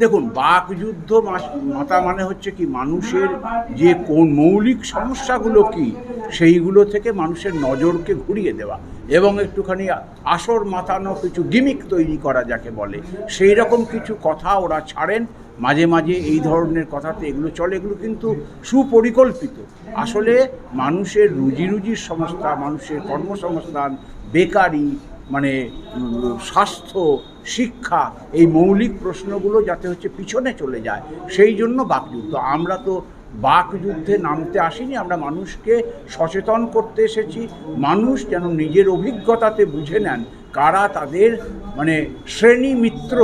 দেখুন বাকযুদ্ধ মাতা মানে হচ্ছে কি, মানুষের যে কোন মৌলিক সমস্যাগুলো কি, সেইগুলো থেকে মানুষের নজরকে ঘুরিয়ে দেওয়া এবং একটুখানি আসর মাতানো কিছু গিমিক তৈরি করা যাকে বলে সেই রকম কিছু কথা ওরা ছাড়েন। মাঝে মাঝে এই ধরনের কথাতে এগুলো চলে, এগুলো কিন্তু সুপরিকল্পিত। আসলে মানুষের রুজি রুজির সংস্থা, মানুষের কর্মসংস্থান, বেকারি মানে স্বাস্থ্য, শিক্ষা এই মৌলিক প্রশ্নগুলো যাতে হচ্ছে পিছনে চলে যায়, সেই জন্য বাকযুদ্ধ। আমরা তো বাকযুদ্ধে নামতে আসিনি, আমরা মানুষকে সচেতন করতে এসেছি। মানুষ যেন নিজের অভিজ্ঞতাতে বুঝে নেন কারা তাদের মানে শ্রেণি মিত্র,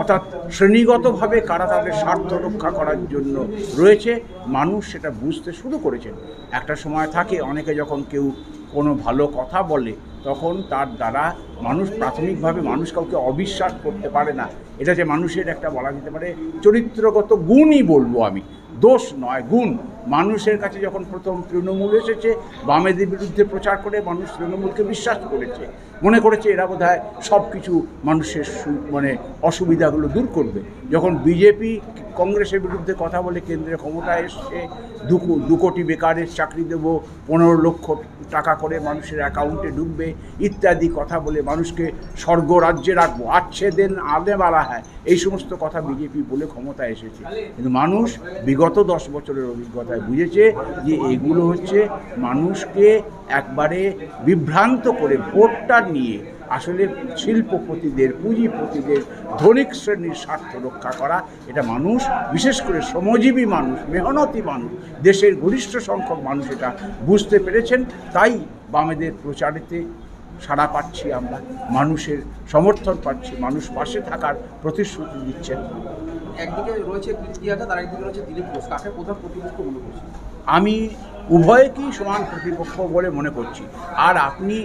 অর্থাৎ শ্রেণীগতভাবে কারা তাদের স্বার্থ রক্ষা করার জন্য রয়েছে। মানুষ সেটা বুঝতে শুরু করেছেন। একটা সময় থাকে, অনেকে যখন কেউ কোনো ভালো কথা বলে, তখন তার দ্বারা মানুষ প্রাথমিকভাবে মানুষ কাউকে অবিশ্বাস করতে পারে না। এটা যে মানুষের একটা বলা যেতে পারে চরিত্রগত গুণই বলব আমি। দোষ নয়, গুণ। মানুষের কাছে যখন প্রথম তৃণমূল এসেছে, বামেদের বিরুদ্ধে প্রচার করে মানুষ তৃণমূলকে বিশ্বাস করেছে। মনে করেছে এরা বোধ হয় সব কিছু মানুষের মানে অসুবিধাগুলো দূর করবে। যখন বিজেপি কংগ্রেসের বিরুদ্ধে কথা বলে কেন্দ্রে ক্ষমতায় এসছে দু দু কোটি বেকারের চাকরি দেব, পনেরো লক্ষ টাকা করে মানুষের অ্যাকাউন্টে ঢুকবে, ইত্যাদি কথা বলে মানুষকে স্বর্গ রাজ্যে রাখব। আচ্ছে দেন আদে বালা হ্যায়, এই সমস্ত কথা বিজেপি বলে ক্ষমতায় এসেছে। কিন্তু মানুষ বিগত দশ বছরের অভিজ্ঞতায় বুঝেছে যে এগুলো হচ্ছে মানুষকে একবারে বিভ্রান্ত করে ভোটটা নিয়ে আসলে শিল্পপতিদের পুঁজিপতিদের ধনিক শ্রেণির স্বার্থ রক্ষা করা এটা মানুষ বিশেষ করে শ্রমজীবী মানুষ মেহনতি মানুষ দেশের গরিষ্ঠ সংখ্যক মানুষ এটা বুঝতে পেরেছেন। তাই বামেদের প্রচারেতে সাড়া পাচ্ছি আমরা মানুষের সমর্থন পাচ্ছি মানুষ পাশে থাকার প্রতিশ্রুতি দিচ্ছেন। একদিকে রয়েছে কীর্তি আজাদ আর একদিকে রয়েছে দিলীপ ঘোষ। কাকে প্রধান প্রতিপক্ষ মনে করছে আমি উভয়কেই সমান প্রতিপক্ষ বলে মনে করছি। আর আপনি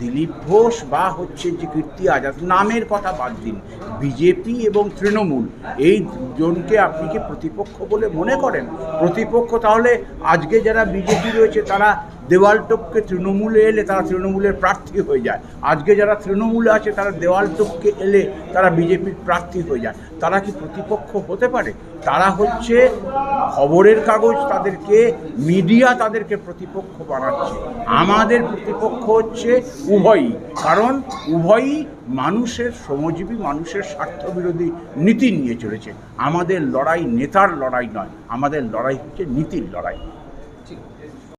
দিলীপ ঘোষ, বা হচ্ছে যে কীর্তি আজাদ। নামের কথা বাদ দিন। বিজেপি এবং তৃণমূল, এই দুজনকে আপনি কি প্রতিপক্ষ বলে মনে করেন? প্রতিপক্ষ তাহলে আজকে যারা বিজেপি রয়েছে, তারা দেওয়াল টপকে তৃণমূলে এলে তারা তৃণমূলের প্রার্থী হয়ে যায়। আজকে যারা তৃণমূলে আছে, তারা দেওয়াল টপকে এলে তারা বিজেপির প্রার্থী হয়ে যায়। তারা কি প্রতিপক্ষ হতে পারে? তারা হচ্ছে খবরের কাগজ তাদেরকে, মিডিয়া তাদেরকে প্রতিপক্ষ বানাচ্ছে। আমাদের প্রতিপক্ষ হচ্ছে উভয়ই। কারণ উভয়ই মানুষের শ্রমজীবী, মানুষের স্বার্থবিরোধী নীতি নিয়ে চলেছে। আমাদের লড়াই নেতার লড়াই নয়, আমাদের লড়াই হচ্ছে নীতির লড়াই।